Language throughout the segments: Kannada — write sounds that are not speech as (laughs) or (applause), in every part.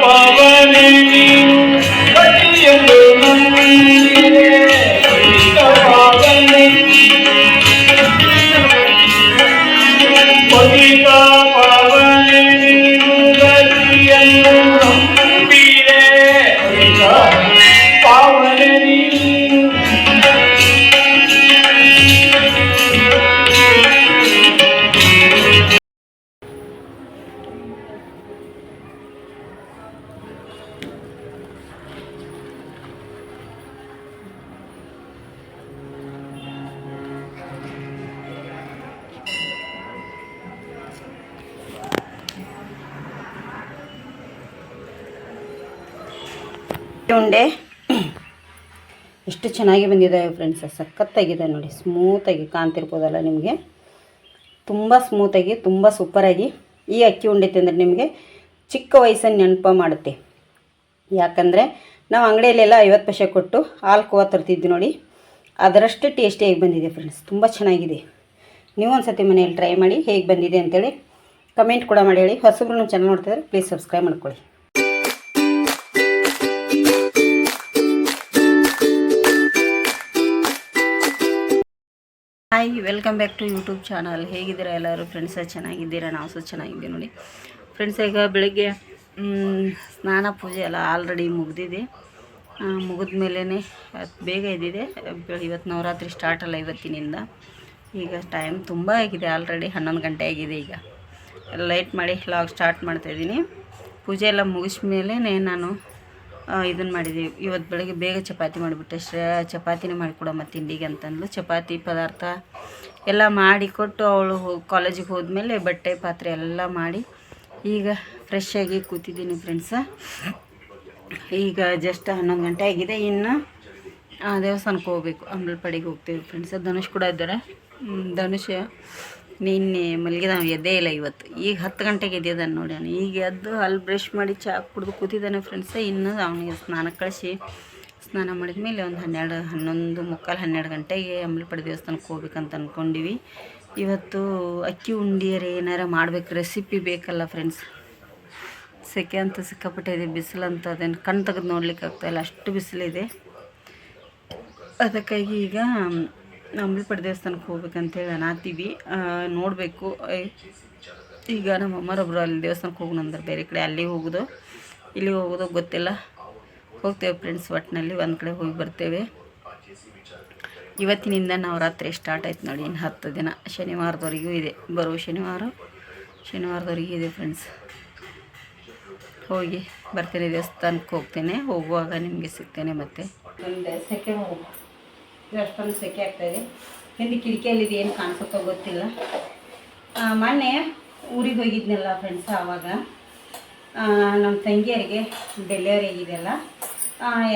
Papa. ಉಂಡೆ ಎಷ್ಟು ಚೆನ್ನಾಗಿ ಬಂದಿದ್ದಾವೆ ಫ್ರೆಂಡ್ಸ್ ಸಖತ್ತಾಗಿದೆ ನೋಡಿ ಸ್ಮೂತಾಗಿ ಕಾಣ್ತಿರ್ಬೋದಲ್ಲ ನಿಮಗೆ? ತುಂಬ ಸ್ಮೂತಾಗಿ ತುಂಬ ಸೂಪರಾಗಿ ಈ ಅಕ್ಕಿ ಉಂಡೆ ತಿಂದರೆ ನಿಮಗೆ ಚಿಕ್ಕ ವಯಸ್ಸನ್ನು ನೆನಪು ಮಾಡುತ್ತೆ. ಯಾಕಂದರೆ ನಾವು ಅಂಗಡಿಯಲ್ಲೆಲ್ಲ ಐವತ್ತು ಪೈಸೆ ಕೊಟ್ಟು ಹಾಲು ಕೋವ ತರ್ತಿದ್ವಿ ನೋಡಿ. ಅದರಷ್ಟು ಟೇಸ್ಟಿಯಾಗಿ ಬಂದಿದೆ ಫ್ರೆಂಡ್ಸ್ ತುಂಬ ಚೆನ್ನಾಗಿದೆ. ನೀವು ಒಂದು ಸತಿ ಮನೆಯಲ್ಲಿ ಟ್ರೈ ಮಾಡಿ ಹೇಗೆ ಬಂದಿದೆ ಅಂತೇಳಿ ಕಮೆಂಟ್ ಕೂಡ ಮಾಡಿ ಹೇಳಿ. ಹೊಸಬ್ರು ಚಾನಲ್ ನೋಡ್ತಿದ್ರೆ ಪ್ಲೀಸ್ ಸಬ್ಸ್ಕ್ರೈಬ್ ಮಾಡ್ಕೊಳ್ಳಿ. Hi, welcome back to YouTube channel. ಹೇಗಿದ್ದೀರಾ ಎಲ್ಲರೂ? ಫ್ರೆಂಡ್ಸ, ಚೆನ್ನಾಗಿದ್ದೀರಾ? ನಾವು ಸಹ ಚೆನ್ನಾಗಿದ್ದೀವಿ ನೋಡಿ. ಫ್ರೆಂಡ್ಸ್, ಈಗ ಬೆಳಗ್ಗೆ ಸ್ನಾನ ಪೂಜೆ ಎಲ್ಲ ಆಲ್ರೆಡಿ ಮುಗಿದಿದೆ. ಮುಗಿದ ಮೇಲೇ ಬೇಗ ಇದ್ದಿದೆ ಇವತ್ತು ನವರಾತ್ರಿ ಸ್ಟಾರ್ಟ್ ಅಲ್ಲ ಇವತ್ತಿನಿಂದ. ಈಗ ಟೈಮ್ ತುಂಬ ಆಗಿದೆ ಆಲ್ರೆಡಿ, ಹನ್ನೊಂದು ಗಂಟೆ ಆಗಿದೆ ಈಗ. ಲೈಟ್ ಮಾಡಿ ಲಾಗ್ ಸ್ಟಾರ್ಟ್ ಮಾಡ್ತಾಯಿದ್ದೀನಿ ಪೂಜೆ ಎಲ್ಲ ಮುಗಿದ ಮೇಲೆ ನಾನು ಇದನ್ನು ಮಾಡಿದ್ದೀವಿ ಇವತ್ತು ಬೆಳಗ್ಗೆ ಬೇಗ ಚಪಾತಿ ಮಾಡಿಬಿಟ್ಟೆ. ಶ್ರೇ, ಚಪಾತಿನೇ ಮಾಡಿಕೊಡಮ್ಮ ತಿಂಡಿಗೆ ಅಂತಂದ್ಲು. ಚಪಾತಿ ಪದಾರ್ಥ ಎಲ್ಲ ಮಾಡಿ ಕೊಟ್ಟು ಅವಳು ಕಾಲೇಜಿಗೆ ಹೋದ್ಮೇಲೆ ಬಟ್ಟೆ, ಪಾತ್ರೆ ಎಲ್ಲ ಮಾಡಿ ಈಗ ಫ್ರೆಶ್ ಆಗಿ ಕೂತಿದ್ದೀನಿ ಫ್ರೆಂಡ್ಸ ಈಗ ಜಸ್ಟ್ ಹನ್ನೊಂದು ಗಂಟೆ ಆಗಿದೆ. ಇನ್ನು ದೇವಸ್ಥಾನಕ್ಕೆ ಹೋಗ್ಬೇಕು. ಅಂಬಲ್ಪಡಿಗೆ ಹೋಗ್ತೀವಿ ಫ್ರೆಂಡ್ಸ್ ಧನುಷ್ ಕೂಡ ಇದ್ದಾರೆ. ಧನುಷ್ ನಿನ್ನೆ ಮಲಗಿದಾವ ಎದ್ದೇ ಇಲ್ಲ ಇವತ್ತು. ಈಗ ಹತ್ತು ಗಂಟೆಗೆ ಎದ್ದಿದ್ದಾನೆ ನೋಡಿ ಅವನು. ಈಗ ಎದ್ದು ಅಲ್ಲಿ ಬ್ರಷ್ ಮಾಡಿ ಚಾ ಕುಡಿದು ಕೂತಿದ್ದಾನೆ ಫ್ರೆಂಡ್ಸ ಇನ್ನು ಅವನಿಗೆ ಸ್ನಾನ ಕಳಿಸಿ ಸ್ನಾನ ಮಾಡಿದ ಮೇಲೆ ಒಂದು ಹನ್ನೆರಡು, ಹನ್ನೊಂದು ಮುಕ್ಕಾಲು ಹನ್ನೆರಡು ಗಂಟೆಗೆ ಅಂಬಲಪಡಿ ದೇವಸ್ಥಾನಕ್ಕೆ ಹೋಗ್ಬೇಕಂತ ಅಂದ್ಕೊಂಡಿವಿ ಇವತ್ತು ಅಕ್ಕಿ ಉಂಡಿಯರು ಏನಾರ ಮಾಡ್ಬೇಕು ರೆಸಿಪಿ ಬೇಕಲ್ಲ ಫ್ರೆಂಡ್ಸ್ ಸೆಕೆ ಅಂತ ಸಿಕ್ಕಾಪಟ್ಟೆ ಇದೆ ಬಿಸಿಲು ಅಂತ ಅದೇನು ಕಣ್ಣು ತೆಗೆದು ನೋಡ್ಲಿಕ್ಕೆ ಆಗ್ತಾಯಿಲ್ಲ ಅಷ್ಟು ಬಿಸಿಲಿದೆ. ಅದಕ್ಕಾಗಿ ಈಗ ಅಂಬಲಪಡಿ ದೇವಸ್ಥಾನಕ್ಕೆ ಹೋಗ್ಬೇಕಂತೇಳಿ ಅನಾತೀವಿ ನೋಡಬೇಕು. ಈಗ ನಮ್ಮ ಅಮ್ಮರೊಬ್ಬರು ಅಲ್ಲಿ ದೇವಸ್ಥಾನಕ್ಕೆ ಹೋಗೋಣ ಅಂದ್ರೆ ಬೇರೆ ಕಡೆ. ಅಲ್ಲಿಗೆ ಹೋಗೋದು. ಇಲ್ಲಿ ಹೋಗೋದು ಗೊತ್ತಿಲ್ಲ. ಹೋಗ್ತೇವೆ ಫ್ರೆಂಡ್ಸ್ ಒಟ್ಟಿನಲ್ಲಿ ಒಂದು ಕಡೆ ಹೋಗಿ ಬರ್ತೇವೆ. ಇವತ್ತಿನಿಂದ ನವರಾತ್ರಿ ಸ್ಟಾರ್ಟ್ ಆಯ್ತು ನೋಡಿ. ಇನ್ನು ಹತ್ತು ದಿನ. ಶನಿವಾರದವರೆಗೂ ಇದೆ. ಬರುವ ಶನಿವಾರ, ಶನಿವಾರದವರೆಗೂ ಇದೆ ಫ್ರೆಂಡ್ಸ್ ಹೋಗಿ ಬರ್ತೇನೆ ದೇವಸ್ಥಾನಕ್ಕೆ ಹೋಗ್ತೇನೆ. ಹೋಗುವಾಗ ನಿಮಗೆ ಸಿಗ್ತೇನೆ ಮತ್ತೆ. ಸೆಕೆಂಡ್ ಅಷ್ಟೊಂದು ಸೆಕೆ ಆಗ್ತಾಯಿದೆ ಹಿಂದೆ ಕಿಟಕಿಯಲ್ಲಿ ಇದು ಏನು ಕಾಣಿಸುತ್ತೋ ಗೊತ್ತಿಲ್ಲ. ಮೊನ್ನೆ ಊರಿಗೆ ಹೋಗಿದ್ನಲ್ಲ ಫ್ರೆಂಡ್ಸ್ ಆವಾಗ. ನಮ್ಮ ತಂಗಿಯರಿಗೆ ಡೆಲಿವರಿ ಆಗಿದೆಯಲ್ಲ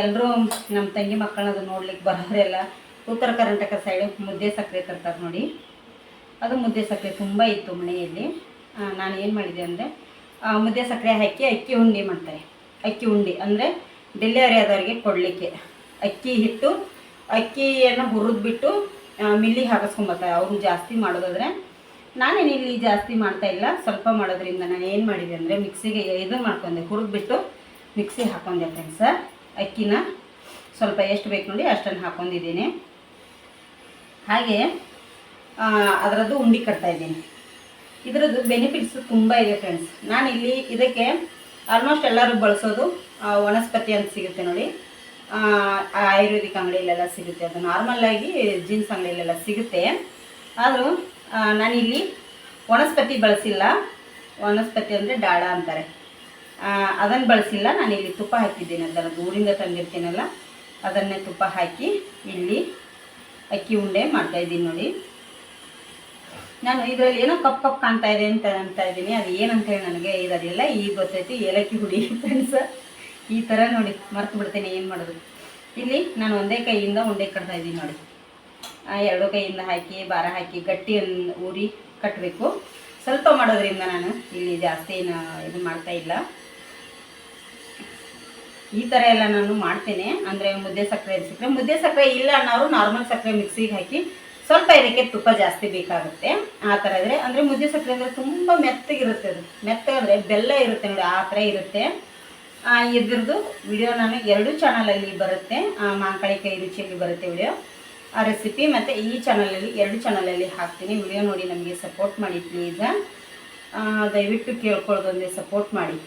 ಎಲ್ಲರೂ ನಮ್ಮ ತಂಗಿ ಮಕ್ಕಳನ್ನ ನೋಡ್ಲಿಕ್ಕೆ ಬರೋರೆಲ್ಲ ಉತ್ತರ ಕರ್ನಾಟಕ ಸೈಡ್ ಮುದ್ದೆ ಸಕ್ಕರೆ ತರ್ತಾರೆ ನೋಡಿ. ಅದು ಮುದ್ದೆ ಸಕ್ಕರೆ ತುಂಬ ಇತ್ತು ಮನೆಯಲ್ಲಿ. ನಾನು ಏನು ಮಾಡಿದೆ ಅಂದರೆ ಮುದ್ದೆ ಸಕ್ಕರೆ ಹಾಕಿ ಅಕ್ಕಿ ಉಂಡೆ ಮಾಡ್ತಾರೆ. ಅಕ್ಕಿ ಉಂಡೆ ಅಂದರೆ ಡೆಲಿವರಿ ಆದವರಿಗೆ ಕೊಡಲಿಕ್ಕೆ. ಅಕ್ಕಿ ಹಿಟ್ಟು ಅಕ್ಕಿಯನ್ನು ಹುರಿದ್ಬಿಟ್ಟು ಮಿಲ್ಲಿ ಹಾಕಿಸ್ಕೊಂಬರ್ತಾರೆ. ಅವರು ಜಾಸ್ತಿ ಮಾಡೋದಾದರೆ ನಾನೇನು ಇಲ್ಲಿ ಜಾಸ್ತಿ ಮಾಡ್ತಾ ಇಲ್ಲ. ಸ್ವಲ್ಪ ಮಾಡೋದ್ರಿಂದ ನಾನು ಏನು ಮಾಡಿದೆ ಅಂದರೆ ಮಿಕ್ಸಿಗೆ ಇದು ಮಾಡ್ಕೊಂಡೆ, ಹುರಿದ್ಬಿಟ್ಟು ಮಿಕ್ಸಿ ಹಾಕೊಂಡೆ ಫ್ರೆಂಡ್ಸ ಅಕ್ಕಿನ ಸ್ವಲ್ಪ ಎಷ್ಟು ಬೇಕು ನೋಡಿ ಅಷ್ಟನ್ನು ಹಾಕೊಂಡಿದ್ದೀನಿ. ಹಾಗೆ ಅದರದ್ದು ಉಂಡಿ ಕಟ್ತಾ ಇದ್ದೀನಿ. ಇದರದ್ದು ಬೆನಿಫಿಟ್ಸ್ ತುಂಬ ಇದೆ ಫ್ರೆಂಡ್ಸ್ ನಾನು ಇಲ್ಲಿ ಇದಕ್ಕೆ ಆಲ್ಮೋಸ್ಟ್ ಎಲ್ಲರೂ ಬಳಸೋದು ವನಸ್ಪತಿ ಅಂತ ಸಿಗುತ್ತೆ ನೋಡಿ. ಆಯುರ್ವೇದಿಕ್ ಅಂಗಡಿಯಲ್ಲೆಲ್ಲ ಸಿಗುತ್ತೆ. ಅದು ನಾರ್ಮಲ್ಲಾಗಿ ಜೀನ್ಸ್ ಅಂಗಡಿಯಲ್ಲೆಲ್ಲ ಸಿಗುತ್ತೆ. ಆದರೂ ನಾನಿಲ್ಲಿ ವನಸ್ಪತಿ ಬಳಸಿಲ್ಲ. ವನಸ್ಪತಿ ಅಂದರೆ ಡಾಳ ಅಂತಾರೆ. ಅದನ್ನು ಬಳಸಿಲ್ಲ. ನಾನು ಇಲ್ಲಿ ತುಪ್ಪ ಹಾಕಿದ್ದೀನಿ. ಅದನ್ನು ಊರಿಂದ ತಂದಿರ್ತೀನಲ್ಲ, ಅದನ್ನೇ ತುಪ್ಪ ಹಾಕಿ ಇಲ್ಲಿ ಅಕ್ಕಿ ಉಂಡೆ ಮಾಡ್ತಾಯಿದ್ದೀನಿ ನೋಡಿ. ನಾನು ಇದರಲ್ಲಿ ಏನೋ ಕಪ್ ಕಪ್ ಕಾಣ್ತಾ ಇದೆ ಅಂತ ಅಂತ ಇದ್ದೀನಿ. ಅದು ಏನಂತ ಹೇಳಿ ನನಗೆ ಇರೋದಿಲ್ಲ ಈಗ ಗೊತ್ತೈತಿ ಏಲಕ್ಕಿ ಹುಡಿ (laughs) ಫ್ರೆಂಡ್ಸ್ ಈ ಥರ ನೋಡಿ, ಮರ್ತು ಬಿಡ್ತೇನೆ, ಏನು ಮಾಡೋದು? ಇಲ್ಲಿ ನಾನು ಒಂದೇ ಕೈಯಿಂದ ಉಂಡೆ ಕಟ್ತಾ ಇದ್ದೀನಿ ನೋಡಿ. ಎರಡು ಕೈಯಿಂದ ಹಾಕಿ ಬಾರ ಹಾಕಿ ಗಟ್ಟಿ ಊರಿ ಕಟ್ಟಬೇಕು ಸ್ವಲ್ಪ ಮಾಡೋದ್ರಿಂದ ನಾನು ಇಲ್ಲಿ ಜಾಸ್ತಿ ಇದು ಮಾಡ್ತಾ ಇಲ್ಲ. ಈ ಥರ ಎಲ್ಲ ನಾನು ಮಾಡ್ತೇನೆ. ಅಂದರೆ ಮುದ್ದೆ ಸಕ್ಕರೆ ಸಿಕ್ಕರೆ ಮುದ್ದೆ ಸಕ್ಕರೆ ಇಲ್ಲ ಅನ್ನೋರು ನಾರ್ಮಲ್ ಸಕ್ಕರೆ ಮಿಕ್ಸಿಗೆ ಹಾಕಿ ಸ್ವಲ್ಪ ಇದಕ್ಕೆ ತುಪ್ಪ ಜಾಸ್ತಿ ಬೇಕಾಗುತ್ತೆ. ಆ ಥರ ಇದ್ರೆ, ಅಂದರೆ ಮುದ್ದೆ ಸಕ್ಕರೆ ಅಂದರೆ ತುಂಬ ಮೆತ್ತಗಿರುತ್ತೆ ಅದು. ಮೆತ್ತಗಂದರೆ ಬೆಲ್ಲ ಇರುತ್ತೆ ನೋಡಿ, ಆ ಥರ ಇರುತ್ತೆ. ಇದ್ರದ್ದು ವಿಡಿಯೋ ನಾನು ಎರಡು ಚಾನಲಲ್ಲಿ ಬರುತ್ತೆ. ಮಾಂಕಳಿ ಕೈ ರುಚಿಯಲ್ಲಿ ಬರುತ್ತೆ ವಿಡಿಯೋ ಆ ರೆಸಿಪಿ ಮತ್ತು ಈ ಚಾನಲಲ್ಲಿ ಎರಡು ಚಾನಲಲ್ಲಿ ಹಾಕ್ತೀನಿ. ವಿಡಿಯೋ ನೋಡಿ ನಮಗೆ ಸಪೋರ್ಟ್ ಮಾಡಿ ಪ್ಲೀಸ ದಯವಿಟ್ಟು ಕೇಳ್ಕೊಳ್ಳೋದೊಂದೇ ಸಪೋರ್ಟ್ ಮಾಡಿ.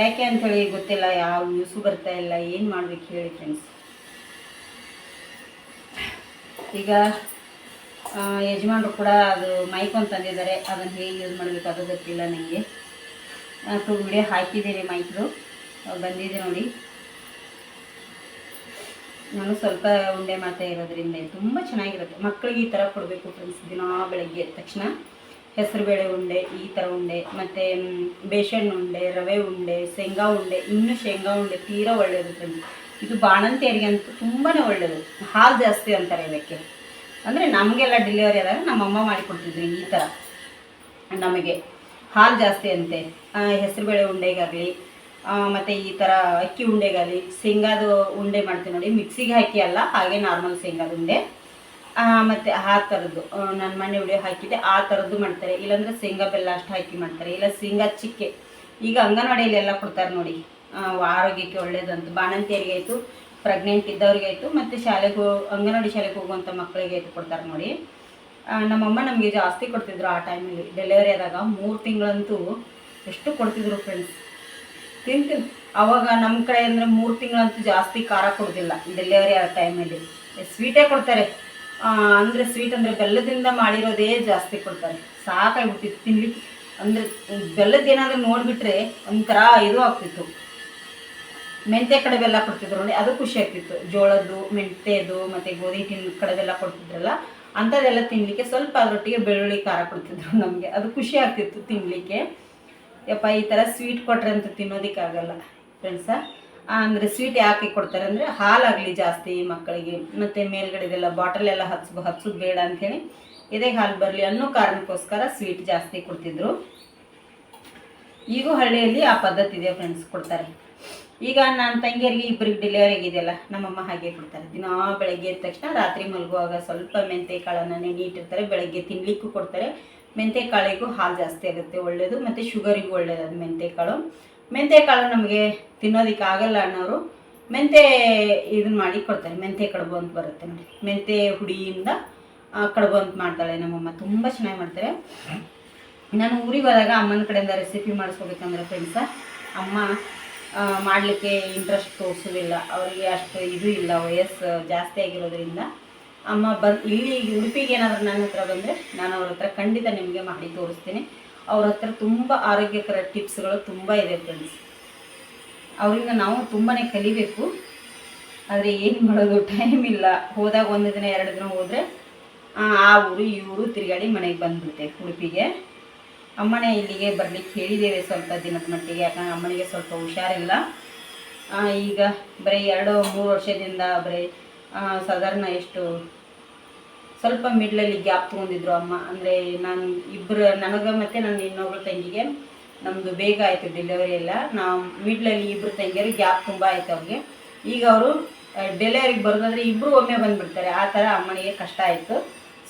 ಯಾಕೆ ಅಂಥೇಳಿ ಗೊತ್ತಿಲ್ಲ, ಯಾವ ನ್ಯೂಸು ಬರ್ತಾ ಇಲ್ಲ, ಏನು ಮಾಡ್ಬೇಕು ಹೇಳಿ ಫ್ರೆಂಡ್ಸ್ ಈಗ ಯಜಮಾನರು ಯಜಮಾನ್ರು ಕೂಡ ಅದು ಮೈಕ್ ಅಂತಂದಿದ್ದಾರೆ ಅದನ್ನು ಹೇಗೆ ಯೂಸ್ ಮಾಡಬೇಕು ಅದು ಗೊತ್ತಿಲ್ಲ ನನಗೆ ಟು ವಿಡಿಯೋ ಹಾಕಿದ್ದೀನಿ ಮೈಕ್ದು ಬಂದಿದೆ ನೋಡಿ. ನಾನು ಸ್ವಲ್ಪ ಉಂಡೆ ಮಾಡ್ತಾ ಇರೋದ್ರಿಂದ ತುಂಬ ಚೆನ್ನಾಗಿರುತ್ತೆ. ಮಕ್ಕಳಿಗೆ ಈ ಥರ ಕೊಡಬೇಕು ಫ್ರೆಂಡ್ಸ್ ದಿನ ಬೆಳಗ್ಗೆ ಎದ್ದ ತಕ್ಷಣ. ಹೆಸರುಬೇಳೆ ಉಂಡೆ, ಈ ಥರ ಉಂಡೆ, ಮತ್ತು ಬೇಸನ್ ಉಂಡೆ, ರವೆ ಉಂಡೆ, ಶೇಂಗಾ ಉಂಡೆ, ಇನ್ನೂ ಶೇಂಗಾ ಉಂಡೆ ತೀರಾ ಒಳ್ಳೆಯದು ಫ್ರೆಂಡ್ಸ್ ಇದು ಬಾಣಂತಿಯರಿಗೆ ಅಂತೂ ತುಂಬಾ ಒಳ್ಳೆಯದು ಹಾಲು ಜಾಸ್ತಿ ಅಂತಾರೆ ಇದಕ್ಕೆ. ಅಂದರೆ ನಮಗೆಲ್ಲ ಡೆಲಿವರಿ ಆದಾಗ ನಮ್ಮಮ್ಮ ಮಾಡಿಕೊಡ್ತಿದ್ರು ಈ ಥರ ನಮಗೆ. ಹಾಲು ಜಾಸ್ತಿ ಅಂತೆ. ಹೆಸರುಬೇಳೆ ಉಂಡೆಗಾಗಲಿ ಮತ್ತು ಈ ಥರ ಅಕ್ಕಿ ಉಂಡೆಗಾಗಲಿ, ಶೇಂಗಾದು ಉಂಡೆ ಮಾಡ್ತೀವಿ ನೋಡಿ. ಮಿಕ್ಸಿಗೆ ಹಾಕಿ ಅಲ್ಲ, ಹಾಗೆ ನಾರ್ಮಲ್ ಶೇಂಗಾದ ಉಂಡೆ. ಮತ್ತು ಆ ಥರದ್ದು ನನ್ನ ಮನೆ ಉಡಿ ಹಾಕಿದ್ದೆ, ಆ ಥರದ್ದು ಮಾಡ್ತಾರೆ. ಇಲ್ಲಾಂದರೆ ಶೇಂಗಾ ಬೆಲ್ಲ ಅಷ್ಟು ಹಾಕಿ ಮಾಡ್ತಾರೆ. ಇಲ್ಲ ಶೇಂಗಾ ಚಿಕ್ಕೆ. ಈಗ ಅಂಗನವಾಡಿಯಲ್ಲಿ ಎಲ್ಲ ಕೊಡ್ತಾರೆ ನೋಡಿ. ಆರೋಗ್ಯಕ್ಕೆ ಒಳ್ಳೇದಂತ. ಬಾಣಂತಿಯರಿಗೆ ಆಯಿತು ಪ್ರೆಗ್ನೆಂಟ್ ಇದ್ದವ್ರಿಗೆ ಆಯಿತು, ಮತ್ತು ಶಾಲೆಗೆ ಅಂಗನವಾಡಿ ಶಾಲೆಗೆ ಹೋಗುವಂಥ ಮಕ್ಕಳಿಗೆ ಆಯಿತು ಕೊಡ್ತಾರೆ ನೋಡಿ. ನಮ್ಮಮ್ಮ ನಮಗೆ ಜಾಸ್ತಿ ಕೊಡ್ತಿದ್ರು ಆ ಟೈಮಲ್ಲಿ ಡೆಲಿವರಿ ಆದಾಗ ಮೂರು ತಿಂಗಳಂತೂ ಎಷ್ಟು ಕೊಡ್ತಿದ್ರು ಫ್ರೆಂಡ್ಸ್ ತಿಂತೀವಿ ಅವಾಗ ನಮ್ಮ ಕಡೆ ಅಂದರೆ ಮೂರು ತಿಂಗಳಂತೂ ಜಾಸ್ತಿ ಖಾರ ಕೊಡೋದಿಲ್ಲ ಡೆಲಿವರಿ ಆ ಟೈಮಲ್ಲಿ ಸ್ವೀಟೇ ಕೊಡ್ತಾರೆ. ಅಂದರೆ ಸ್ವೀಟ್ ಅಂದರೆ ಬೆಲ್ಲದಿಂದ ಮಾಡಿರೋದೇ ಜಾಸ್ತಿ ಕೊಡ್ತಾರೆ. ಸಾಕಾಗ್ಬಿಟ್ಟಿತ್ತು ತಿನ್ಲಿ ಅಂದರೆ ಬೆಲ್ಲದ ಏನಾದರೂ ನೋಡಿಬಿಟ್ರೆ ಒಂಥರ ಇದು ಆಗ್ತಿತ್ತು. ಮೆಂತ್ಯ ಕಡೆ ಬೆಲ್ಲ ಕೊಡ್ತಿದ್ರು ನೋಡಿ, ಅದು ಖುಷಿ ಆಗ್ತಿತ್ತು. ಜೋಳದ್ದು ಮೆಂತೆದು ಮತ್ತು ಗೋಧಿ ಹಿಟ್ಟಿನ ಕಡೆದೆಲ್ಲ ಕೊಡ್ತಿದ್ರಲ್ಲ ಅಂಥದ್ದೆಲ್ಲ ತಿನ್ನಲಿಕ್ಕೆ ಸ್ವಲ್ಪ ಅದರೊಟ್ಟಿಗೆ ಬೆಳ್ಳುಳ್ಳಿ ಖಾರ ಕೊಡ್ತಿದ್ರು ನಮಗೆ. ಅದು ಖುಷಿ ಆಗ್ತಿತ್ತು ತಿನ್ನಲಿಕ್ಕೆ ಯಪ್ಪ, ಈ ಥರ ಸ್ವೀಟ್ ಕೊಟ್ರೆ ಅಂತ ತಿನ್ನೋದಕ್ಕಾಗಲ್ಲ ಫ್ರೆಂಡ್ಸ ಅಂದರೆ ಸ್ವೀಟ್ ಯಾಕೆ ಕೊಡ್ತಾರೆ ಅಂದರೆ ಹಾಲಾಗಲಿ ಜಾಸ್ತಿ ಮಕ್ಕಳಿಗೆ. ಮತ್ತು ಮೇಲ್ಗಡೆದೆಲ್ಲ ಬಾಟಲ್ ಎಲ್ಲ ಹಚ್ಚ ಹಚ್ಚೋದು ಬೇಡ ಅಂಥೇಳಿ ಇದೇ ಹಾಲು ಬರಲಿ ಅನ್ನೋ ಕಾರಣಕ್ಕೋಸ್ಕರ ಸ್ವೀಟ್ ಜಾಸ್ತಿ ಕೊಡ್ತಿದ್ರು. ಈಗೂ ಹಳ್ಳಿಯಲ್ಲಿ ಆ ಪದ್ಧತಿ ಇದೆ ಫ್ರೆಂಡ್ಸ್ ಕೊಡ್ತಾರೆ. ಈಗ ನನ್ನ ತಂಗಿಯರಿಗೆ ಇಬ್ಬರಿಗೆ ಡೆಲಿವರಿ ಆಗಿದೆಯಲ್ಲ ನಮ್ಮಮ್ಮ ಹಾಗೆ ಕೊಡ್ತಾರೆ. ದಿನ ಬೆಳಗ್ಗೆ ಎದ್ದ ತಕ್ಷಣ ರಾತ್ರಿ ಮಲಗುವಾಗ ಸ್ವಲ್ಪ ಮೆಂತೆ ಕಾಳನ್ನು ನೆನೆಯಿಟ್ಟಿರ್ತಾರೆ ಬೆಳಗ್ಗೆ ತಿನ್ಲಿಕ್ಕೂ ಕೊಡ್ತಾರೆ. ಮೆಂತೆ ಕಾಳಿಗೂ ಹಾಲು ಜಾಸ್ತಿ ಆಗುತ್ತೆ ಒಳ್ಳೆಯದು ಮತ್ತು ಶುಗರಿಗೂ ಒಳ್ಳೆಯದು ಮೆಂತೆ ಕಾಳು ಮೆಂತೆ ಕಾಳು ನಮಗೆ ತಿನ್ನೋದಕ್ಕೆ ಆಗಲ್ಲ ಅನ್ನೋರು ಮೆಂತೆ ಇದನ್ನ ಮಾಡಿ ಕೊಡ್ತಾರೆ. ಮೆಂತೆ ಕಡುಬು ಅಂತ ಬರುತ್ತೆ ನೋಡಿ. ಮೆಂತೆ ಹುಡಿಯಿಂದ ಕಡುಬು ಅಂತ ಮಾಡ್ತಾಳೆ ನಮ್ಮಮ್ಮ. ತುಂಬ ಚೆನ್ನಾಗಿ ಮಾಡ್ತಾರೆ. ನಾನು ಊರಿಗೆ ಹೋದಾಗ ಅಮ್ಮನ ಕಡೆಯಿಂದ ರೆಸಿಪಿ ಮಾಡಿಸ್ಕೋಬೇಕಂದ್ರೆ ಫ್ರೆಂಡ್ಸ ಅಮ್ಮ ಮಾಡಲಿಕ್ಕೆ ಇಂಟ್ರೆಸ್ಟ್ ತೋರಿಸೋದಿಲ್ಲ ಅವರಿಗೆ ಅಷ್ಟು ಇದು ಇಲ್ಲ, ವಯಸ್ಸು ಜಾಸ್ತಿ ಆಗಿರೋದ್ರಿಂದ. ಅಮ್ಮ ಬಂದು, ಇಲ್ಲಿ ಉಡುಪಿಗೆ ಏನಾದರೂ ನನ್ನ ಹತ್ರ ಬಂದರೆ ನಾನು ಅವ್ರ ಹತ್ರ ಖಂಡಿತ ನಿಮಗೆ ಮಾಡಿ ತೋರಿಸ್ತೀನಿ. ಅವ್ರ ಹತ್ರ ತುಂಬ ಆರೋಗ್ಯಕರ ಟಿಪ್ಸ್ಗಳು ತುಂಬ ಇದೆ ಫ್ರೆಂಡ್ಸ್ ಅವರಿಂದ ನಾವು ತುಂಬಾ ಕಲಿಬೇಕು. ಆದರೆ ಏನು ಮಾಡೋದು ಟೈಮ್ ಇಲ್ಲ. ಹೋದಾಗ ಒಂದು ದಿನ, ಎರಡು ದಿನ ಹೋದರೆ, ಆ ಊರು, ಈ ಊರು ತಿರುಗಾಡಿ ಮನೆಗೆ ಬಂದ್ಬಿಟ್ಟೆ ಉಡುಪಿಗೆ. ಅಮ್ಮನೇ ಇಲ್ಲಿಗೆ ಬರ್ಲಿಕ್ಕೆ ಹೇಳಿದ್ದೇವೆ ಸ್ವಲ್ಪ ದಿನದ ಮಟ್ಟಿಗೆ, ಯಾಕಂದ್ರೆ ಅಮ್ಮನಿಗೆ ಸ್ವಲ್ಪ ಹುಷಾರಿಲ್ಲ. ಈಗ ಬರೀ ಎರಡು ಮೂರು ವರ್ಷದಿಂದ ಬರೀ ಸಾಧಾರಣ ಎಷ್ಟು ಸ್ವಲ್ಪ ಮಿಡ್ಲಲ್ಲಿ ಗ್ಯಾಪ್ ತೊಗೊಂಡಿದ್ರು ಅಮ್ಮ. ಅಂದರೆ ನಾನು ಇಬ್ಬರು ನನಗೆ ಮತ್ತು ನನ್ನ ಇನ್ನೊಬ್ಳು ತಂಗಿಗೆ ನಮ್ಮದು ಬೇಗ ಆಯಿತು ಡೆಲಿವರಿ ಎಲ್ಲ. ನಾವು ಮಿಡ್ಲಲ್ಲಿ ಇಬ್ಬರು ತಂಗಿಯರು ಗ್ಯಾಪ್ ತುಂಬ ಆಯಿತು ಅವ್ರಿಗೆ. ಈಗ ಅವರು ಡೆಲಿವರಿಗೆ ಬರೋದಾದ್ರೆ ಇಬ್ಬರು ಒಮ್ಮೆ ಬಂದುಬಿಡ್ತಾರೆ. ಆ ಥರ ಅಮ್ಮನಿಗೆ ಕಷ್ಟ ಆಯಿತು.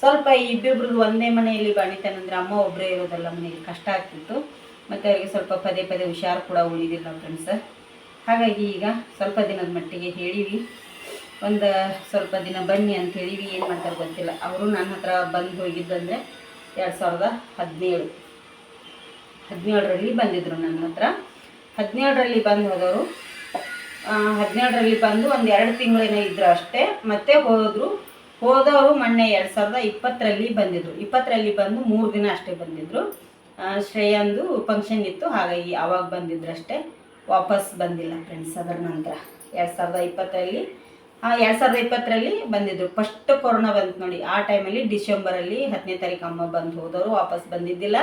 ಸ್ವಲ್ಪ ಇಬ್ಬಿಬ್ರದ್ದು ಒಂದೇ ಮನೆಯಲ್ಲಿ ಬಾಣಿತಾನಂದ್ರೆ ಅಮ್ಮ ಒಬ್ಬರೇ ಇರೋದಲ್ಲ ಮನೆಯಲ್ಲಿ ಕಷ್ಟ ಆಗ್ತಿತ್ತು. ಮತ್ತು ಅವರಿಗೆ ಸ್ವಲ್ಪ ಪದೇ ಪದೇ ಹುಷಾರು ಕೂಡ ಉಳಿದಿಲ್ಲ ಫ್ರೆಂಡ್ಸ್ ಹಾಗಾಗಿ ಈಗ ಸ್ವಲ್ಪ ದಿನದ ಮಟ್ಟಿಗೆ ಹೇಳಿವಿ. ಒಂದು ಸ್ವಲ್ಪ ದಿನ ಬನ್ನಿ ಅಂತ ಹೇಳಿವಿ. ಏನು ಮಾಡ್ತಾರೆ ಗೊತ್ತಿಲ್ಲ. ಅವರು ನನ್ನ ಹತ್ರ ಬಂದು ಹೋಗಿದ್ದಂದರೆ ಎರಡು ಸಾವಿರದ ಹದಿನೇಳು. ಹದಿನೇಳರಲ್ಲಿ ಬಂದಿದ್ದರು ನನ್ನ ಹತ್ರ. ಹದಿನೇಳರಲ್ಲಿ ಬಂದು ಹೋದವರು ಹದಿನೇಳರಲ್ಲಿ ಬಂದು ಒಂದು ಎರಡು ತಿಂಗಳೇನೋ ಇದ್ದರು ಅಷ್ಟೇ. ಮತ್ತೆ ಹೋದರು ಹೋದವರು ಮೊನ್ನೆ ಎರಡು ಸಾವಿರದ ಇಪ್ಪತ್ತರಲ್ಲಿ ಬಂದಿದ್ರು. ಇಪ್ಪತ್ತರಲ್ಲಿ ಬಂದು ಮೂರು ದಿನ ಅಷ್ಟೇ ಬಂದಿದ್ರು. ಶ್ರೇಯಾಂದು ಫಂಕ್ಷನ್ ಇತ್ತು, ಹಾಗಾಗಿ ಅವಾಗ ಬಂದಿದ್ರು ಅಷ್ಟೇ ವಾಪಸ್ ಬಂದಿಲ್ಲ ಫ್ರೆಂಡ್ಸ್ ಅದರ ನಂತರ. ಎರಡು ಸಾವಿರದ ಇಪ್ಪತ್ತರಲ್ಲಿ ಎರಡು ಸಾವಿರದ ಇಪ್ಪತ್ತರಲ್ಲಿ ಬಂದಿದ್ರು. ಫಸ್ಟ್ ಕೊರೋನಾ ಬಂತು ನೋಡಿ, ಆ ಟೈಮಲ್ಲಿ ಡಿಸೆಂಬರಲ್ಲಿ ಹತ್ತನೇ ತಾರೀಕು ಅಮ್ಮ ಬಂದು ಹೋದವರು ವಾಪಸ್ ಬಂದಿದ್ದಿಲ್ಲ.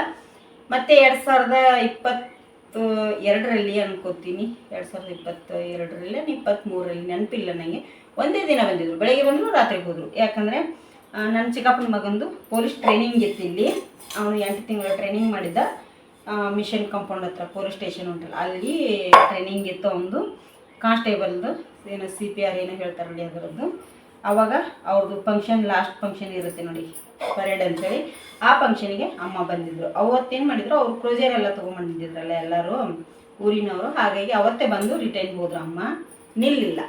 ಮತ್ತು ಎರಡು ಸಾವಿರದ ಇಪ್ಪತ್ತು ಎರಡರಲ್ಲಿ ಅನ್ಕೋತೀನಿ. ಎರಡು ಸಾವಿರದ ಇಪ್ಪತ್ತ ಎರಡರಲ್ಲಿ ಇಪ್ಪತ್ತ್ಮೂರರಲ್ಲಿ ನೆನಪಿಲ್ಲ ನನಗೆ ಒಂದೇ ದಿನ ಬಂದಿದ್ರು. ಬೆಳಗ್ಗೆ ಬಂದರು ರಾತ್ರಿಗೆ ಹೋದರು. ಯಾಕಂದರೆ ನನ್ನ ಚಿಕ್ಕಪ್ಪನ ಮಗಂದು ಪೊಲೀಸ್ ಟ್ರೈನಿಂಗ್ ಇತ್ತು ಇಲ್ಲಿ. ಅವನು ಎಂಟು ತಿಂಗಳ ಟ್ರೈನಿಂಗ್ ಮಾಡಿದ್ದ. ಮಿಷನ್ ಕಾಂಪೌಂಡ್ ಹತ್ರ ಪೊಲೀಸ್ ಸ್ಟೇಷನ್ ಉಂಟಲ್ಲ, ಅಲ್ಲಿ ಟ್ರೈನಿಂಗ್ ಇತ್ತು ಅವನದು. ಕಾನ್ಸ್ಟೇಬಲ್ದು, ಏನೋ ಸಿ ಪಿ ಆರ್ ಏನೋ ಹೇಳ್ತಾರೆ ನೋಡಿ ಅದರದ್ದು. ಅವಾಗ ಅವ್ರದ್ದು ಫಂಕ್ಷನ್ ಲಾಸ್ಟ್ ಫಂಕ್ಷನ್ ಇರುತ್ತೆ ನೋಡಿ. ಪರೇಡ್ ಅಂತೇಳಿ ಆ ಫಂಕ್ಷನಿಗೆ ಅಮ್ಮ ಬಂದಿದ್ರು. ಅವತ್ತೇನು ಮಾಡಿದ್ರು, ಅವ್ರು ಕ್ರೋಜರ್ ಎಲ್ಲ ತೊಗೊಂಬಂದಿದ್ರಲ್ಲ ಎಲ್ಲರೂ, ಊರಿನವರು. ಹಾಗಾಗಿ ಅವತ್ತೇ ಬಂದು ರಿಟರ್ನ್ ಹೋದ್ರು ಅಮ್ಮ. ನಿಲ್ಲಿಲ್ಲ.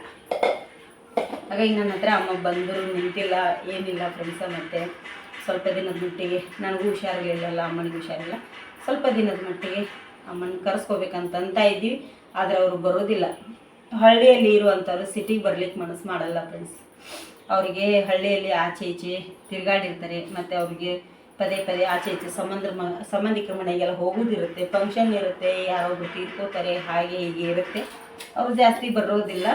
ಹಾಗಾಗಿ ನನ್ನ ಹತ್ರ ಅಮ್ಮ ಬಂದರು, ನಿಂತಿಲ್ಲ, ಏನಿಲ್ಲ ಫ್ರೆಂಡ್ಸ ಮತ್ತೆ. ಸ್ವಲ್ಪ ದಿನದ ಮಟ್ಟಿಗೆ ನನಗೂ ಹುಷಾರಿರಲಿಲ್ಲ ಅಮ್ಮನಿಗೆ ಹುಷಾರಿಲ್ಲ ಸ್ವಲ್ಪ ದಿನದ ಮಟ್ಟಿಗೆ ಅಮ್ಮನ ಕರೆಸ್ಕೋಬೇಕಂತ ಅಂತ ಇದ್ದೀವಿ. ಆದರೆ ಅವರು ಬರೋದಿಲ್ಲ. ಹಳ್ಳಿಯಲ್ಲಿ ಇರುವಂಥವ್ರು ಸಿಟಿಗೆ ಬರ್ಲಿಕ್ಕೆ ಮನಸ್ಸು ಮಾಡಲ್ಲ ಫ್ರೆಂಡ್ಸ್ ಅವರಿಗೆ ಹಳ್ಳಿಯಲ್ಲಿ ಆಚೆ ಈಚೆ ತಿರುಗಾಡಿರ್ತಾರೆ, ಮತ್ತು ಅವರಿಗೆ ಪದೇ ಪದೇ ಆಚೆ ಈಚೆ ಸಂಬಂಧ ಮ, ಸಂಬಂಧಿಕರ ಮನೆಗೆಲ್ಲ ಹೋಗೋದಿರುತ್ತೆ ಫಂಕ್ಷನ್ ಇರುತ್ತೆ ಯಾರೊಬ್ರು ತೀರ್ಕೋತಾರೆ, ಹಾಗೆ ಹೀಗೆ ಇರುತ್ತೆ. ಅವ್ರು ಜಾಸ್ತಿ ಬರೋದಿಲ್ಲ.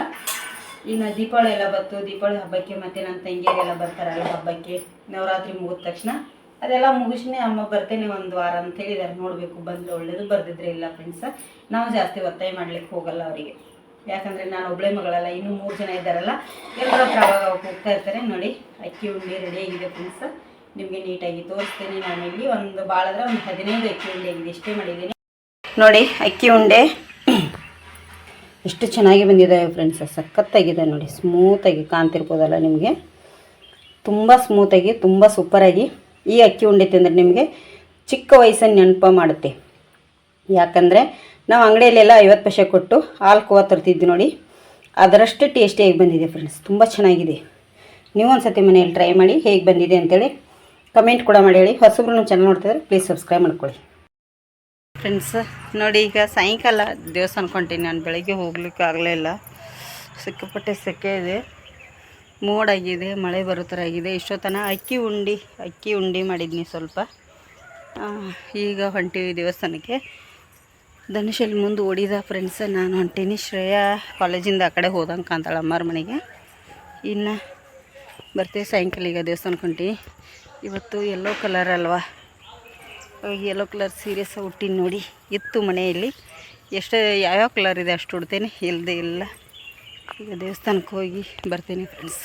ಇನ್ನು ದೀಪಾವಳಿ ಎಲ್ಲ ಬಂತು, ದೀಪಾವಳಿ ಹಬ್ಬಕ್ಕೆ ಮತ್ತು ನನ್ನ ತಂಗಿಯರೆಲ್ಲ ಬರ್ತಾರಲ್ಲ ಹಬ್ಬಕ್ಕೆ, ನವರಾತ್ರಿ ಮುಗಿದ ತಕ್ಷಣ. ಅದೆಲ್ಲ ಮುಗಿಸ್ನೇ ಅಮ್ಮ ಬರ್ತೇನೆ ಒಂದು ವಾರ ಅಂತ ಹೇಳಿದ್ದಾರೆ ನೋಡಬೇಕು ಬಂದರೆ ಒಳ್ಳೇದು, ಬರ್ದಿದ್ರೆ ಇಲ್ಲ ಫ್ರೆಂಡ್ಸ ನಾವು ಜಾಸ್ತಿ ಒತ್ತಾಯ ಮಾಡ್ಲಿಕ್ಕೆ ಹೋಗಲ್ಲ ಅವರಿಗೆ. ಯಾಕಂದರೆ ನಾನು ಒಬ್ಬಳೆ ಮಗಳಲ್ಲ, ಇನ್ನೂ ಮೂರು ಜನ ಇದ್ದಾರಲ್ಲ, ಎಲ್ಲರ ಪ್ರವಾಗ ಹೋಗ್ತಾ ಇರ್ತಾರೆ. ನೋಡಿ, ಅಕ್ಕಿ ಉಂಡೆ ರೆಡಿ ಆಗಿದೆ ಫ್ರೆಂಡ್ಸ್ ನಿಮಗೆ ನೀಟಾಗಿ ತೋರಿಸ್ತೇನೆ ನಾನು ಇಲ್ಲಿ. ಒಂದು ಭಾಳ ಅಂದ್ರೆ ಒಂದು ಹದಿನೈದು ಅಕ್ಕಿ ಉಂಡೆ ಆಗಿದೆ ಇಷ್ಟೇ ಮಾಡಿದ್ದೀನಿ. ನೋಡಿ, ಅಕ್ಕಿ ಉಂಡೆ. ಎಷ್ಟು ಚೆನ್ನಾಗಿ ಬಂದಿದ್ದಾವೆ ಫ್ರೆಂಡ್ಸ್ ಸಖತ್ತಾಗಿದೆ ನೋಡಿ ಸ್ಮೂತಾಗಿ ಕಾಣ್ತಿರ್ಬೋದಲ್ಲ ನಿಮಗೆ? ತುಂಬ ಸ್ಮೂತಾಗಿ ತುಂಬ ಸೂಪರಾಗಿ ಈ ಅಕ್ಕಿ ಉಂಡೆ ತಿಂದರೆ ನಿಮಗೆ ಚಿಕ್ಕ ವಯಸ್ಸನ್ನು ನೆನಪು ಮಾಡುತ್ತೆ. ಯಾಕಂದರೆ ನಾವು ಅಂಗಡಿಯಲ್ಲೆಲ್ಲ ಐವತ್ತು ಪೈಸೆ ಕೊಟ್ಟು ಹಾಲು ಕೋವ ತರ್ತಿದ್ವಿ ನೋಡಿ. ಅದರಷ್ಟು ಟೇಸ್ಟಿಯಾಗಿ ಬಂದಿದೆ ಫ್ರೆಂಡ್ಸ್ ತುಂಬ ಚೆನ್ನಾಗಿದೆ. ನೀವು ಒಂದು ಸತಿ ಮನೆಯಲ್ಲಿ ಟ್ರೈ ಮಾಡಿ ಹೇಗೆ ಬಂದಿದೆ ಅಂತೇಳಿ ಕಮೆಂಟ್ ಕೂಡ ಮಾಡಿ ಹೇಳಿ. ಹೊಸಬ್ರು ನಮ್ಮ ಚಾನಲ್ ನೋಡ್ತಿದ್ರೆ ಪ್ಲೀಸ್ ಸಬ್ಸ್ಕ್ರೈಬ್ ಮಾಡ್ಕೊಳ್ಳಿ. ಫ್ರೆಂಡ್ಸ್ ನೋಡಿ ಈಗ ಸಾಯಂಕಾಲ ದೇವಸ್ಥಾನಕ್ಕೆ ಹೊಂಟೀನಿ ನಾನು. ಬೆಳಗ್ಗೆ ಹೋಗ್ಲಿಕ್ಕೆ ಇಲ್ಲ. ಸಿಕ್ಕಾಪಟ್ಟೆ ಸೆಕೆ ಇದೆ. ಮೋಡಾಗಿದೆ, ಮಳೆ ಬರೋ ಥರ ಆಗಿದೆ. ಇಷ್ಟೊತ್ತನ ಅಕ್ಕಿ ಉಂಡಿ ಅಕ್ಕಿ ಉಂಡಿ ಮಾಡಿದ್ನಿ ಸ್ವಲ್ಪ. ಈಗ ಹೊಂಟಿವಿ ದೇವಸ್ಥಾನಕ್ಕೆ. ಧನುಷಲ್ಲಿ ಮುಂದೆ ಓಡಿದ ಫ್ರೆಂಡ್ಸ್ ನಾನು ಹೊಂಟೀನಿ ಶ್ರೇಯಾ ಕಾಲೇಜಿಂದ ಆ ಕಡೆ ಹೋದಂಗೆ ಕಾಂತಾಳ ಅಮ್ಮರ ಮನೆಗೆ. ಇನ್ನು ಬರ್ತೀವಿ ಸಾಯಂಕಾಲ ಈಗ ದೇವಸ್ಥಾನಕ್ಕೆ ಹೊಂಟೀವಿ ಇವತ್ತು ಯೆಲ್ಲೋ ಕಲರ್ ಅಲ್ವಾ? ಯೆಲ್ಲೋ ಕಲರ್ ಸೀರಿಯಸ್ ಹುಟ್ಟಿನ ನೋಡಿ, ಇತ್ತು ಮನೆಯಲ್ಲಿ. ಎಷ್ಟು ಯಾವ್ಯಾವ ಕಲರ್ ಇದೆ ಅಷ್ಟು ಉಡ್ತೇನೆ ಇಲ್ಲದೆ ಇಲ್ಲ. ಈಗ ದೇವಸ್ಥಾನಕ್ಕೆ ಹೋಗಿ ಬರ್ತೀನಿ friends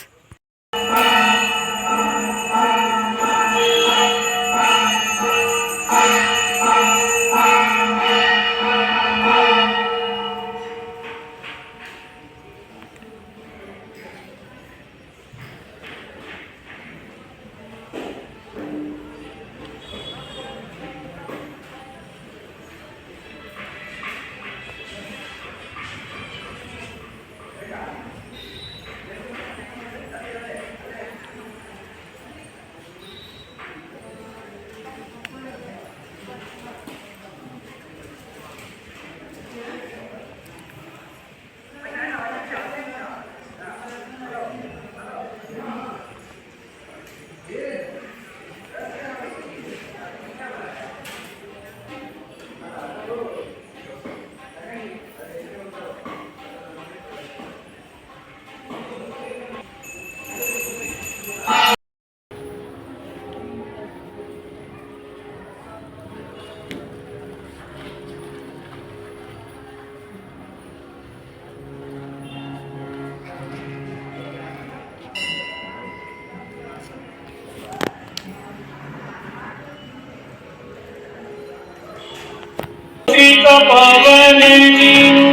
ಪಾವನೆ ನೀನು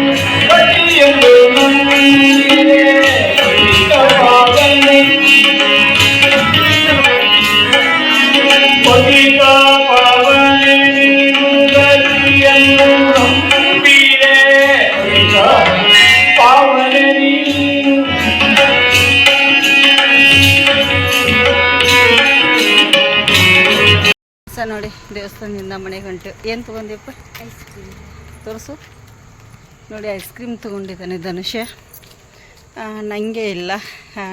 ಪತಿಯೆಂದು ದೇವಸ್ಥಾನದಿಂದ ಮನೆಗೆ ಹೊಂಟು ಏನು ತೊಗೊಂಡಿಪ್ಪ ಐಸ್ ಕ್ರೀಮ್ ತೋರಿಸು. ನೋಡಿ ಐಸ್ ಕ್ರೀಮ್ ತೊಗೊಂಡಿದ್ದಾನೆ ಧನುಷ. ನನಗೆ ಇಲ್ಲ.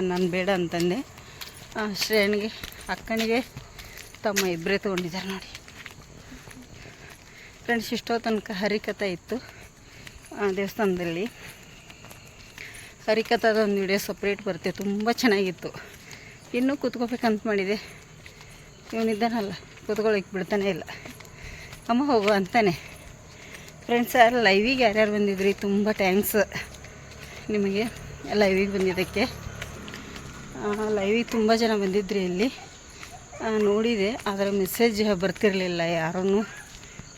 ನಾನು ಬೇಡ ಅಂತಂದೆ. ಶ್ರೇಣಿಗೆ, ಅಕ್ಕನಿಗೆ, ತಮ್ಮ ಇಬ್ಬರೇ ತೊಗೊಂಡಿದ್ದಾರೆ ನೋಡಿ. ಫ್ರೆಂಡ್ಸ್ ಇಷ್ಟೋ ತನಕ ಹರಿಕಥ ಇತ್ತು ದೇವಸ್ಥಾನದಲ್ಲಿ. ಹರಿಕಥದ ಒಂದು ವಿಡಿಯೋ ಸಪ್ರೇಟ್ ಬರುತ್ತೆ. ತುಂಬ ಚೆನ್ನಾಗಿತ್ತು. ಇನ್ನೂ ಕೂತ್ಕೋಬೇಕಂತ ಮಾಡಿದೆ. ಇವನಿದ್ದಾನಲ್ಲ ಕೂತ್ಕೊಳ್ಳಿಕ್ಕೆ ಬಿಡ್ತಾನೆ ಇಲ್ಲ. ಅಮ್ಮ ಹೋಗು ಅಂತಾನೆ. ಫ್ರೆಂಡ್ಸ್ ಲೈವಿಗೆ ಯಾರ್ಯಾರು ಬಂದಿದ್ರಿ? ತುಂಬ ಥ್ಯಾಂಕ್ಸ್ ನಿಮಗೆ ಲೈವಿಗೆ ಬಂದಿದ್ದಕ್ಕೆ. ಲೈವಿಗೆ ತುಂಬ ಜನ ಬಂದಿದ್ರಿ ಇಲ್ಲಿ. ನೋಡಿದೆ, ಆದರೆ ಮೆಸೇಜ್ ಬರ್ತಿರಲಿಲ್ಲ ಯಾರೂ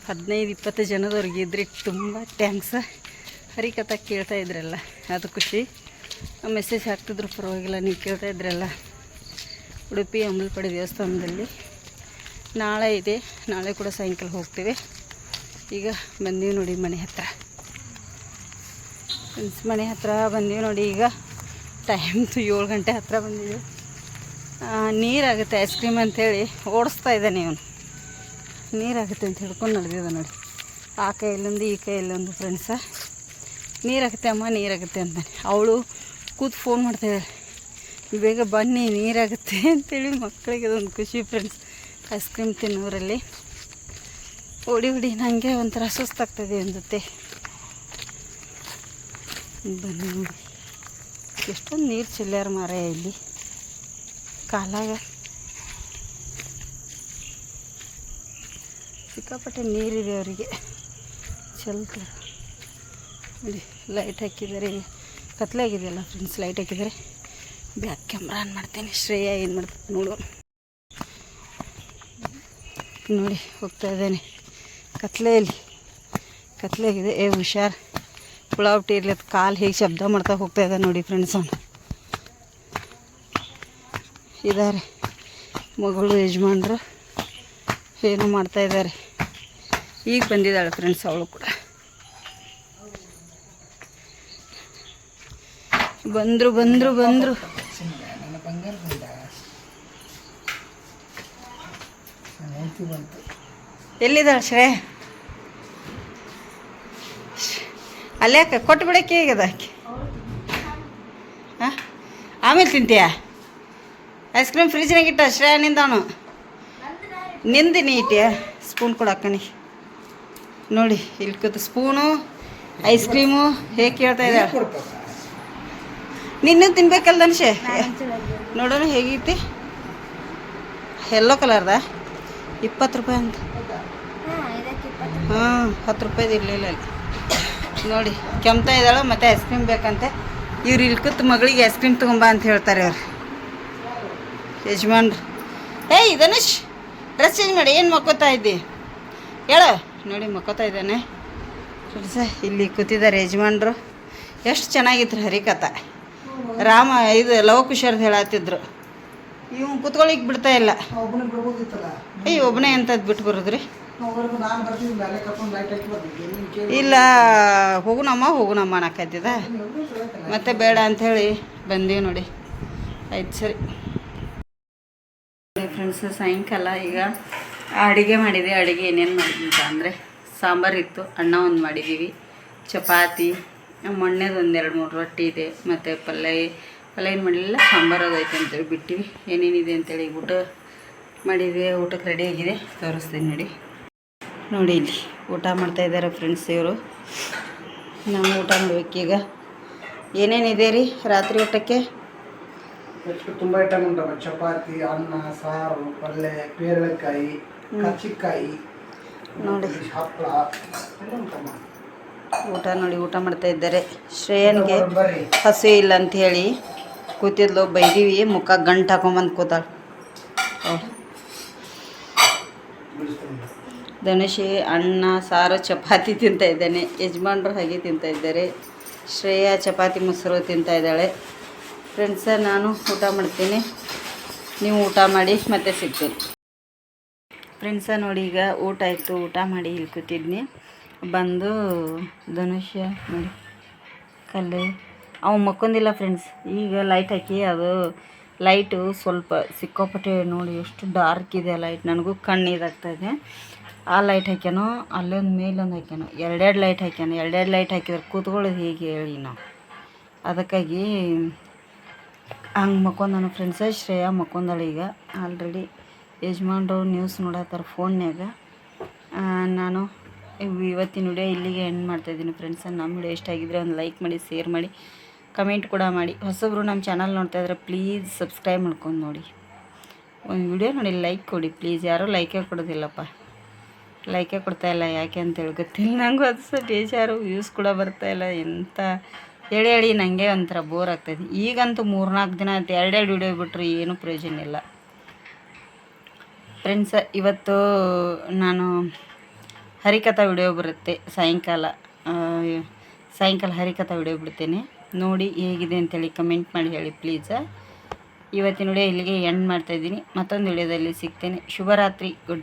ಹದಿನೈದು, ಇಪ್ಪತ್ತು ಜನದವ್ರಿಗೆ ಇದ್ರಿ, ತುಂಬ ಥ್ಯಾಂಕ್ಸ್ ಹರಿಕಥೆ ಕೇಳ್ತಾ ಇದ್ರಲ್ಲ, ಅದು ಖುಷಿ. ಮೆಸೇಜ್ ಹಾಕ್ತಿದ್ರು ಪರವಾಗಿಲ್ಲ, ನೀವು ಕೇಳ್ತಾ ಇದ್ರಲ್ಲ. ಉಡುಪಿ ಅಂಬಲಪಡಿ ದೇವಸ್ಥಾನದಲ್ಲಿ ನಾಳೆ ಇದೆ. ನಾಳೆ ಕೂಡ ಸಾಯಂಕಾಲ ಹೋಗ್ತೀವಿ. ಈಗ ಬಂದೀವಿ ನೋಡಿ ಮನೆ ಹತ್ರ. ಮನೆ ಹತ್ರ ಬಂದೀವಿ ನೋಡಿ ಈಗ. ಟೈಮ್ದು ಏಳು ಗಂಟೆ ಹತ್ರ ಬಂದಿದ್ದೀವಿ ನೀರಾಗುತ್ತೆ ಐಸ್ ಕ್ರೀಮ್ ಅಂತೇಳಿ ಓಡಿಸ್ತಾ ಇದ್ದಾನೆ ಇವನು. ನೀರಾಗುತ್ತೆ ಅಂತ ಹೇಳ್ಕೊಂಡು ನಡೆದಿದೆ ನೋಡಿ. ಆ ಕೈಯಲ್ಲೊಂದು, ಈ ಕೈಯಲ್ಲೊಂದು ಫ್ರೆಂಡ್ಸ ನೀರಾಗುತ್ತೆ ಅಮ್ಮ, ನೀರಾಗುತ್ತೆ ಅಂತಾನೆ. ಅವಳು ಕೂತು ಫೋನ್ ಮಾಡ್ತಾಯಿದ್ದಾಳೆ ಬೇಗ ಬನ್ನಿ, ನೀರಾಗುತ್ತೆ ಅಂತೇಳಿ ಮಕ್ಕಳಿಗೆ ಅದೊಂದು ಖುಷಿ ಫ್ರೆಂಡ್ಸ್ ಐಸ್ ಕ್ರೀಮ್ ತಿನ್ನೋರಲ್ಲಿ. ಓಡಿ ಹೊಡಿ ನನಗೆ ಒಂಥರ ಸುಸ್ತಾಗ್ತದೆ ಅನ್ಸುತ್ತೆ ಬನ್ನಿ ಎಷ್ಟೊಂದು ನೀರು ಚೆಲ್ಲಾರ ಮರ ಇಲ್ಲಿ. ಕಾಲಾಗ. ಸಿಕ್ಕಾಪಟ್ಟೆ ನೀರಿದೆ ಅವರಿಗೆ. ಚಲ್ತ ನೋಡಿ ಲೈಟ್ ಹಾಕಿದ್ದಾರೆ. ಕತ್ಲಾಗಿದೆಯಲ್ಲ ಫ್ರೆಂಡ್ಸ್ ಲೈಟ್ ಹಾಕಿದ್ದಾರೆ. ಬ್ಯಾಕ್ ಕ್ಯಾಮ್ರಾ ಆನ್ ಮಾಡ್ತೇನೆ. ಶ್ರೇಯ ಏನು ಮಾಡ್ತೀನಿ ನೋಡು. ನೋಡಿ, ಹೋಗ್ತಾ ಇದ್ದೇನೆ. ಕತ್ಲೆಯಲ್ಲಿ. ಕತ್ಲೆಗಿದೆ. ಏ, ಹುಷಾರ್. ಇರಲಿ ಇರ್ಲಿ ಕಾಲು ಹೇಗೆ ಶಬ್ದ ಮಾಡ್ತಾ ಹೋಗ್ತಾ ಇದ್ದ ನೋಡಿ ಫ್ರೆಂಡ್ಸ್ ಅವನು. ಇದ್ದಾರೆ ಮಗಳು ಯಜಮಾನ್ರು ಏನೋ ಮಾಡ್ತಾ ಇದ್ದಾರೆ ಈಗ ಬಂದಿದ್ದಾಳೆ ಫ್ರೆಂಡ್ಸ್ ಅವಳು ಕೂಡ. ಬಂದರು ಬಂದರು ಬಂದರು. ಎಲ್ಲಿದ್ದಾಳೆ ಶ್ರೇ? ಅಲ್ಲೇ ಕೊಟ್ಟು ಬಿಡಕ್ಕೆ ಹೇಗದ ಆಕೆ ಹಾಂ? ಆಮೇಲೆ ತಿಂತೀಯ? ಐಸ್ ಕ್ರೀಮ್ ಫ್ರಿಜ್ನಾಗ ಇಟ್ಟ ಶ್ರೇಯ ನಿಂದವನು? ನಿಂದಿನಿ ಇಟ್ಟಿಯ ಸ್ಪೂನ್ ಕೊಡಕ್ಕನಿ ನೋಡಿ ಇಲ್ಲಿ ಕೂತು ಸ್ಪೂನು ಐಸ್ ಕ್ರೀಮು ಹೇಗೆ ಕೇಳ್ತಾ ಇದ್ದಾಳೆ? ನಿನ್ನೂ ತಿನ್ಬೇಕಲ್ಲ ಶೇ ನೋಡೋಣ ಹೇಗೈತಿ? ಎಲ್ಲೋ ಕಲರ್ದ ಇಪ್ಪತ್ತು ರೂಪಾಯಿ ಅಂತ ಹ್ಞೂ ಹತ್ತು ರೂಪಾಯಿದು ಇರಲಿಲ್ಲ ಅಲ್ಲಿ. ನೋಡಿ ಕೆಮ್ತಾ ಇದ್ದಾಳೆ ಮತ್ತೆ ಐಸ್ ಕ್ರೀಮ್ ಬೇಕಂತೆ. ಇವ್ರು ಇಲ್ಲಿ ಕೂತು ಮಗಳಿಗೆ ಐಸ್ ಕ್ರೀಮ್ ತೊಗೊಂಬ ಅಂತ ಹೇಳ್ತಾರೆ ಅವ್ರು. ಯಜಮಾನ್ರು. ಏಯ್ ಧನುಷ್ ಡ್ರೆಸ್ ಚೇಂಜ್ ಮಾಡಿ ಏನು ಮಕ್ಕೋತಾ ಇದ್ದಿ? ಹೇಳು. ನೋಡಿ ಮಕ್ಕೋತಾ ಇದ್ದಾನೆ. ಫ್ರೆಂಡ್ಸ ಇಲ್ಲಿ ಕೂತಿದ್ದಾರೆ ಯಜಮಾನ್ರು. ಎಷ್ಟು ಚೆನ್ನಾಗಿತ್ತು ಹರಿಕಥ. ರಾಮ ಇದು ಲವಕುಶರ್ದು ಹೇಳತ್ತಿದ್ರು. ಇವ್ ಕುತ್ಕೊಳ್ಳಿಕ್ ಬಿಡ್ತಾ ಇಲ್ಲ. ಅಯ್ಯ ಒಬ್ಬನೇ ಅಂತ ಬಿಟ್ಟು ಬರೋದ್ರಿ? ಇಲ್ಲ ಹೋಗುಣಮ್ಮ ಹೋಗುಣಮ್ಮ ಅನ್ನಕತ್ತಿದ ಮತ್ತೆ ಬೇಡ ಅಂಥೇಳಿ ಬಂದೀವಿ ನೋಡಿ. ಆಯ್ತು ಸರಿ. ಫ್ರೆಂಡ್ಸ್ ಸಾಯಂಕಾಲ ಈಗ ಅಡುಗೆ ಮಾಡಿದೆ ಅಡುಗೆ ಏನೇನು ಮಾಡಿದ್ವಿ ಅಂತ ಅಂದರೆ ಸಾಂಬಾರು ಇತ್ತು ಅನ್ನ ಒಂದು ಮಾಡಿದ್ದೀವಿ ಚಪಾತಿ ಮೊನ್ನೆದೊಂದು ಎರಡು ಮೂರು ರೊಟ್ಟಿ ಇದೆ ಮತ್ತು ಪಲ್ಯ ಪಲ್ಯ ಏನು ಮಾಡಲಿಲ್ಲ? ಸಾಂಬಾರು ಅದೈತೆ ಅಂತೇಳಿ ಬಿಟ್ಟಿವಿ. ಏನೇನಿದೆ ಅಂತೇಳಿ ಊಟ ಮಾಡಿದ್ವಿ. ಊಟಕ್ಕೆ ರೆಡಿ ಆಗಿದೆ. ತೋರಿಸ್ತೀನಿ ನೋಡಿ. ನೋಡಿ ಇಲ್ಲಿ ಊಟ ಮಾಡ್ತಾ ಇದ್ದಾರೆ ಫ್ರೆಂಡ್ಸ್ ಇವರು. ನಾವು ಊಟ ಮಾಡಬೇಕೀಗ ಏನೇನಿದೆ ರೀ ರಾತ್ರಿ ಊಟಕ್ಕೆ? ತುಂಬ ಐಟಮ್ ಉಂಟಲ್ಲ ಚಪಾತಿ ಅನ್ನ ಸಾರು ಪಲ್ಯ ಪೇರಳೆಕಾಯಿ ಕಚ್ಚಿಕಾಯಿ ನೋಡಿ. ಹಪ್ಪಳ ಊಟ ನೋಡಿ ಊಟ ಮಾಡ್ತಾ ಇದ್ದಾರೆ. ಶ್ರೇಯನ್ಗೆ ಹಸಿ ಹಸು ಇಲ್ಲ ಅಂತ ಹೇಳಿ. ಕೂತಿದ್ಲು, ಬೈದೀವಿ, ಮುಖ ಗಂಟು ಹಾಕೊಂಬಂದು ಕೂತಾಳ. ಧನುಷಿ ಅನ್ನ ಸಾರು, ಚಪಾತಿ ತಿಂತ ಇದ್ದಾನೆ. ಯಜಮಾನ್ರು ಹಾಗೆ ತಿಂತ ಇದ್ದಾರೆ. ಶ್ರೇಯಾ ಚಪಾತಿ ಮೊಸರು ತಿಂತ ಇದ್ದಾಳೆ. ಫ್ರೆಂಡ್ಸ ನಾನು ಊಟ ಮಾಡ್ತೀನಿ. ನೀವು ಊಟ ಮಾಡಿ, ಮತ್ತೆ ಸಿಗ್ತೀನಿ. ಫ್ರೆಂಡ್ಸ ನೋಡಿ ಈಗ ಊಟ ಆಯಿತು. ಊಟ ಮಾಡಿ ಇಲ್ಲಿ ಕೂತಿದ್ನಿ. ಬಂದು ಧನುಷ್ಯ ನೋಡಿ, ಕಲ್ಲೆ. ಅವ ಮಕ್ಕೊಂದಿಲ್ಲ ಫ್ರೆಂಡ್ಸ್ ಈಗ ಲೈಟ್ ಹಾಕಿ ಅದು ಲೈಟು ಸ್ವಲ್ಪ ಸಿಕ್ಕಾಪಟ್ಟೆ ನೋಡಿ ಎಷ್ಟು ಡಾರ್ಕ್ ಇದೆ ಲೈಟ್ ನನಗೂ ಕಣ್ಣು ಇದಾಗ್ತಾ ಇದೆ ಆ ಲೈಟ್ ಹಾಕ್ಯಾನೋ, ಅಲ್ಲೊಂದು ಮೇಲೊಂದು ಹಾಕ್ಯಾನೋ, ಎರಡೆರಡು ಲೈಟ್ ಹಾಕ್ಯಾನ, ಎರಡೆರಡು ಲೈಟ್ ಹಾಕಿದ್ರೆ ಕೂತ್ಕೊಳ್ಳೋದು ಹೇಗೆ ಹೇಳಿ ನಾವು. ಅದಕ್ಕಾಗಿ ಹಂಗೆ ಮಕ್ಕೊಂದನು ಫ್ರೆಂಡ್ಸ ಶ್ರೇಯಾ ಮಕ್ಕೊಂದಳು ಈಗ. ಆಲ್ರೆಡಿ ಯಜಮಾನ್ರು ನ್ಯೂಸ್ ನೋಡತ್ತಾರೆ ಫೋನ್ಯಾಗ ನಾನು ಇವ್- ಇವತ್ತಿನ ವಿಡಿಯೋ ಇಲ್ಲಿಗೆ ಎಂಡ್ ಮಾಡ್ತಾಯಿದ್ದೀನಿ ಫ್ರೆಂಡ್ಸ್ ನಮ್ಮ ವಿಡಿಯೋ ಇಷ್ಟ ಆಗಿದ್ರೆ ಒಂದು ಲೈಕ್ ಮಾಡಿ ಶೇರ್ ಮಾಡಿ. ಕಮೆಂಟ್ ಕೂಡ ಮಾಡಿ. ಹೊಸಬ್ರು ನಮ್ಮ ಚಾನಲ್ ನೋಡ್ತಾ ಇದ್ರೆ ಪ್ಲೀಸ್ ಸಬ್ಸ್ಕ್ರೈಬ್ ಮಾಡ್ಕೊಂಡು ನೋಡಿ. ಒಂದು ವಿಡಿಯೋ ನೋಡಿ ಲೈಕ್ ಕೊಡಿ. ಪ್ಲೀಸ್ ಯಾರೂ ಲೈಕೇ ಕೊಡೋದಿಲ್ಲಪ್ಪ. ಲೈಕೇ ಕೊಡ್ತಾಯಿಲ್ಲ ಯಾಕೆ ಅಂತೇಳಿ ಗೊತ್ತಿಲ್ಲ. ನನಗೂ ಅದು ಸಹ ಬೇಜಾರು. ವ್ಯೂಸ್ ಕೂಡ ಬರ್ತಾಯಿಲ್ಲ ಎಂಥ ಹೇಳಿ ಹೇಳಿ ನನಗೆ ಒಂಥರ ಬೋರ್ ಆಗ್ತಾಯಿದೆ ಈಗಂತೂ ಮೂರ್ನಾಲ್ಕು ದಿನ ಆಯ್ತು ಎರಡೆರಡು ವಿಡಿಯೋ ಬಿಟ್ಟರೆ ಏನೂ ಪ್ರಯೋಜನ ಇಲ್ಲ. ಫ್ರೆಂಡ್ಸ್ ಇವತ್ತು ನಾನು ಹರಿಕಥಾ ವಿಡಿಯೋ ಬರುತ್ತೆ ಸಾಯಂಕಾಲ. ಸಾಯಂಕಾಲ ಹರಿಕಥಾ ವಿಡಿಯೋ ಬಿಡ್ತೇನೆ. ನೋಡಿ ಹೇಗಿದೆ ಅಂತೇಳಿ ಕಮೆಂಟ್ ಮಾಡಿ ಹೇಳಿ ಪ್ಲೀಸ ಇವತ್ತಿನ ವಿಡಿಯೋ ಇಲ್ಲಿಗೆ ಎಂಡ್ ಮಾಡ್ತಾಯಿದ್ದೀನಿ ಮತ್ತೊಂದು ವಿಡಿಯೋದಲ್ಲಿ ಸಿಗ್ತೇನೆ. ಶುಭರಾತ್ರಿ. ಗುಡ್